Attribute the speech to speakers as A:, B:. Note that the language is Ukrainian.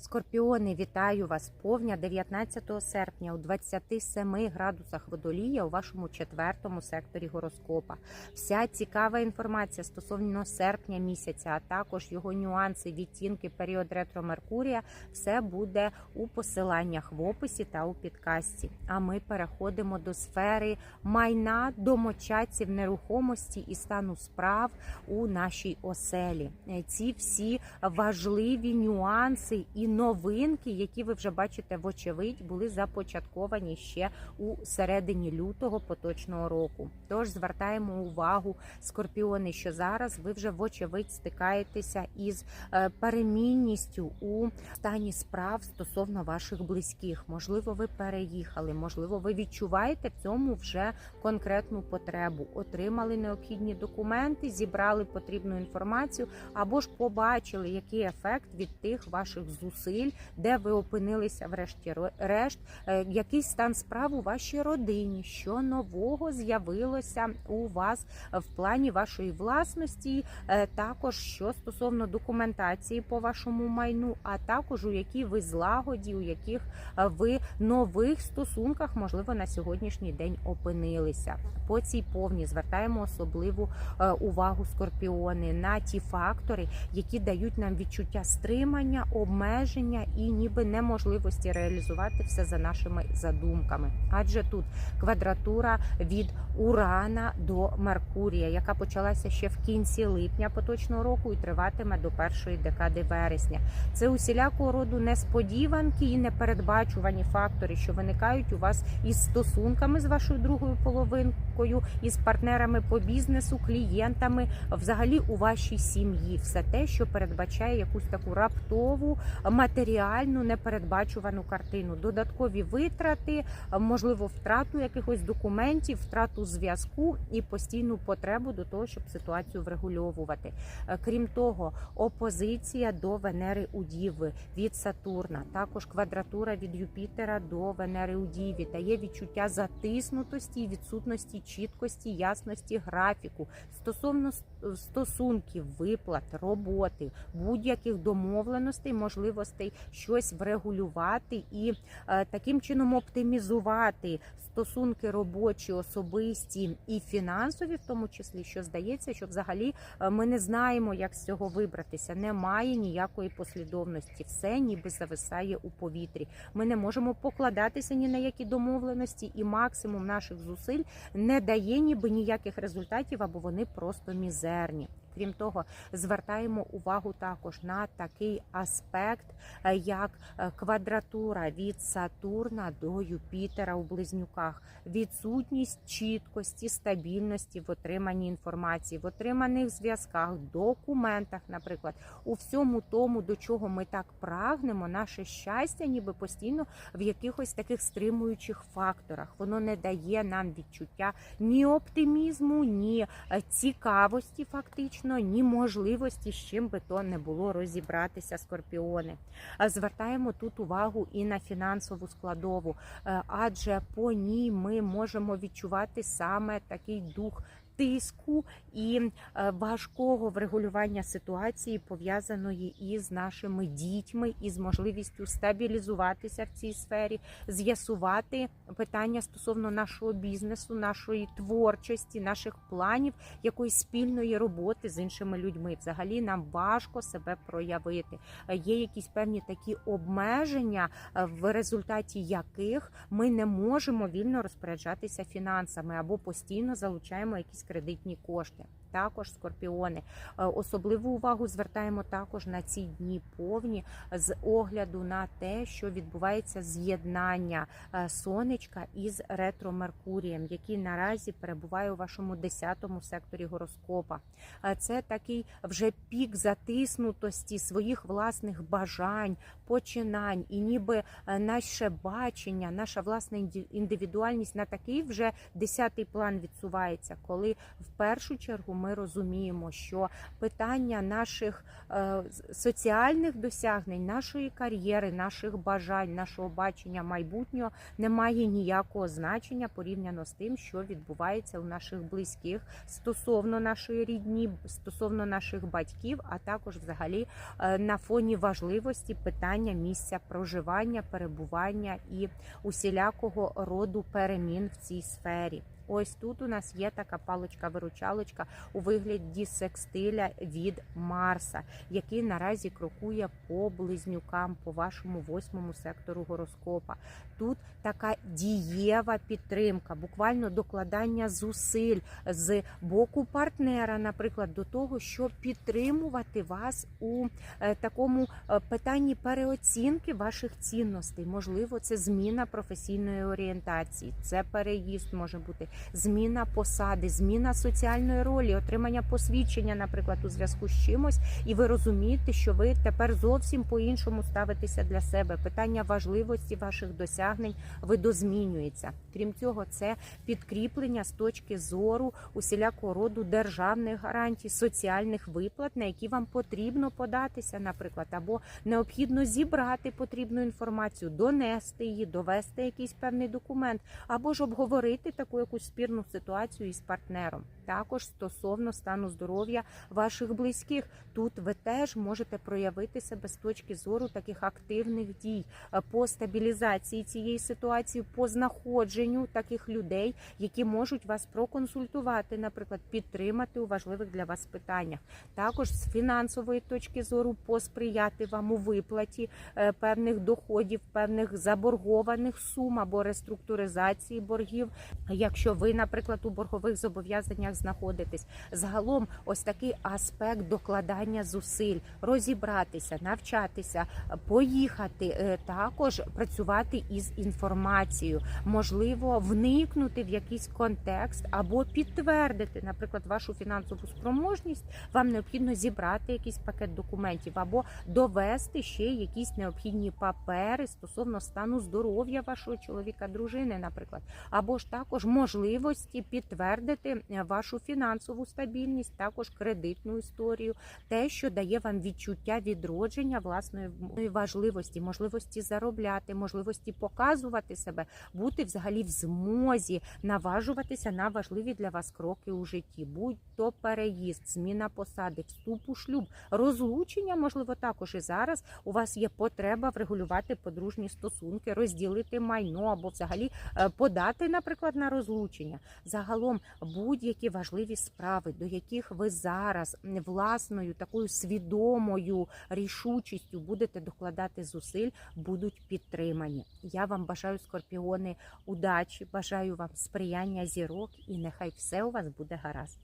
A: Скорпіони, вітаю вас! Повня 19 серпня у 27 градусах водолія у вашому четвертому секторі гороскопа. Вся цікава інформація стосовно серпня місяця, а також його нюанси, відтінки, період ретро Меркурія, все буде у посиланнях в описі та у підкасті. А ми переходимо до сфери майна, домочадців, нерухомості і стану справ у нашій оселі. Ці всі важливі нюанси і новинки, які ви вже бачите, вочевидь, були започатковані ще у середині лютого поточного року. Тож звертаємо увагу, скорпіони, що зараз ви вже вочевидь стикаєтеся із е, перемінністю у стані справ стосовно ваших близьких. Можливо, ви переїхали, можливо, ви відчуваєте в цьому вже конкретну потребу, отримали необхідні документи, зібрали потрібну інформацію, або ж побачили, який ефект від тих ваших зусиль, де ви опинилися, врешті-решт, е, який стан справ у вашій родині, що нового з'явилося у вас в плані вашої власності, е, також що стосовно документації по вашому майну, а також у якій ви злагоді, у яких е, ви нових стосунках, можливо, на сьогоднішній день опинилися. По цій повні звертаємо особливу увагу скорпіони на ті фактори, які дають нам відчуття стримання, обмеження і ніби неможливості реалізувати все за нашими задумками. Адже тут квадратура від Урана до Меркурія, яка почалася ще в кінці липня поточного року і триватиме до першої декади вересня. Це усілякого роду несподіванки і непередбачувані фактори, що виникають у вас із стосунками з вашою другою половинкою, із партнерами по бізнесу, клієнтами, взагалі у вашій сім'ї. Все те, що передбачає якусь таку раптову матеріальну непередбачувану картину, додаткові витрати, можливо, втрату якихось документів, втрату зв'язку і постійну потребу до того, щоб ситуацію врегульовувати. Е, Крім того, опозиція до Венери у Діви від Сатурна, також квадратура від Юпітера до Венери у Діві дає відчуття затиснутості відсутності чіткості, ясності графіку. Стосовно стосунків, виплат, роботи, будь-яких домовленостей, можливостей щось врегулювати і е, таким чином оптимізувати стосунки робочі, особисті і фінансові, в тому числі, що здається, що взагалі е, ми не знаємо, як з цього вибратися. Немає ніякої послідовності. Все ніби зависає у повітрі. Ми не можемо покладатися ні на які домовленості, і максимум наших зусиль не дає ніби ніяких результатів, або вони просто мізерні майстерні. Крім того, звертаємо увагу також на такий аспект, е, як е, квадратура від Сатурна до Юпітера у близнюках, відсутність чіткості, стабільності в отриманні інформації, в отриманих зв'язках, документах, наприклад, у всьому тому, до чого ми так прагнемо, наше щастя, ніби постійно в якихось таких стримуючих факторах. Воно не дає нам відчуття ні оптимізму, ні е, цікавості, фактично, ні можливості, з чим би то не було розібратися скорпіони. А Звертаємо тут увагу і на фінансову складову, е, адже по ній ми можемо відчувати саме такий дух. Тиску і е, важкого врегулювання ситуації пов'язаної із нашими дітьми, із можливістю стабілізуватися в цій сфері, з'ясувати питання стосовно нашого бізнесу, нашої творчості, наших планів, якоїсь спільної роботи з іншими людьми. Взагалі нам важко себе проявити. Е, Є якісь певні такі обмеження, е, в результаті яких ми не можемо вільно розпоряджатися фінансами або постійно залучаємо якісь кредитні кошти. Також скорпіони Е, особливу увагу звертаємо також на ці дні повні з огляду на те, що відбувається з'єднання е, сонечка із ретро Меркурієм, який наразі перебуває у вашому 10-му секторі гороскопа. Е, Це такий вже пік затиснутості своїх власних бажань, починань, і ніби наше бачення, наша власна індивідуальність на такий вже 10-й план відсувається, коли в першу чергу ми розуміємо, що питання наших е, соціальних досягнень, нашої кар'єри, наших бажань, нашого бачення майбутнього не має ніякого значення порівняно з тим, що відбувається у наших близьких стосовно нашої рідні, стосовно наших батьків, а також взагалі е, на фоні важливості питання місця проживання, перебування і усілякого роду перемін в цій сфері. Ось тут у нас є така паличка-виручалочка у вигляді секстиля від Марса, який наразі крокує по близнюкам, по вашому восьмому сектору гороскопа. Тут така дієва підтримка, буквально докладання зусиль з боку партнера, наприклад, до того, щоб підтримувати вас у е, такому е, питанні переоцінки ваших цінностей. Можливо, це зміна професійної орієнтації, це переїзд може бути, зміна посади, зміна соціальної ролі, отримання посвідчення, наприклад, у зв'язку з чимось, і ви розумієте, що ви тепер зовсім по-іншому ставитеся для себе. Питання важливості ваших досягнень видозмінюється. Крім цього, це підкріплення з точки зору усілякого роду державних гарантій, соціальних виплат, на які вам потрібно податися, наприклад, або необхідно зібрати потрібну інформацію, донести її, довести якийсь певний документ, або ж обговорити таку якусь спірну ситуацію із партнером. Також стосовно стану здоров'я ваших близьких, тут ви теж можете проявити себе з точки зору таких активних дій по стабілізації цієї ситуації, по знаходженню таких людей, які можуть вас проконсультувати, наприклад, підтримати у важливих для вас питаннях. Також з фінансової точки зору посприяти вам у виплаті е, певних доходів, певних заборгованих сум або реструктуризації боргів. Якщо ви, наприклад, у боргових зобов'язаннях знаходитесь, загалом ось такий аспект докладання зусиль, розібратися, навчатися, поїхати, е, також працювати із інформацією, можливо, вникнути в якийсь контекст або підтвердити, наприклад, вашу фінансову спроможність. Вам необхідно зібрати якийсь пакет документів або довести ще якісь необхідні папери стосовно стану здоров'я вашого чоловіка, дружини, наприклад, або ж також можливості підтвердити е, вашу фінансову стабільність, також кредитну історію, те, що дає вам відчуття відродження власної важливості, можливості заробляти, можливості показувати себе, бути взагалі в змозі наважуватися на важливі для вас кроки у житті, будь то переїзд, зміна посади, вступ у шлюб, розлучення, можливо, також і зараз у вас є потреба врегулювати подружні стосунки, розділити майно або взагалі е, подати, наприклад, на розлучення. Загалом будь-які важливі справи, до яких ви зараз власною такою свідомою рішучістю будете докладати зусиль, будуть підтримані. Я вам бажаю скорпіони удачі, бажаю вам сприяння зірок, і нехай все у вас буде гаразд.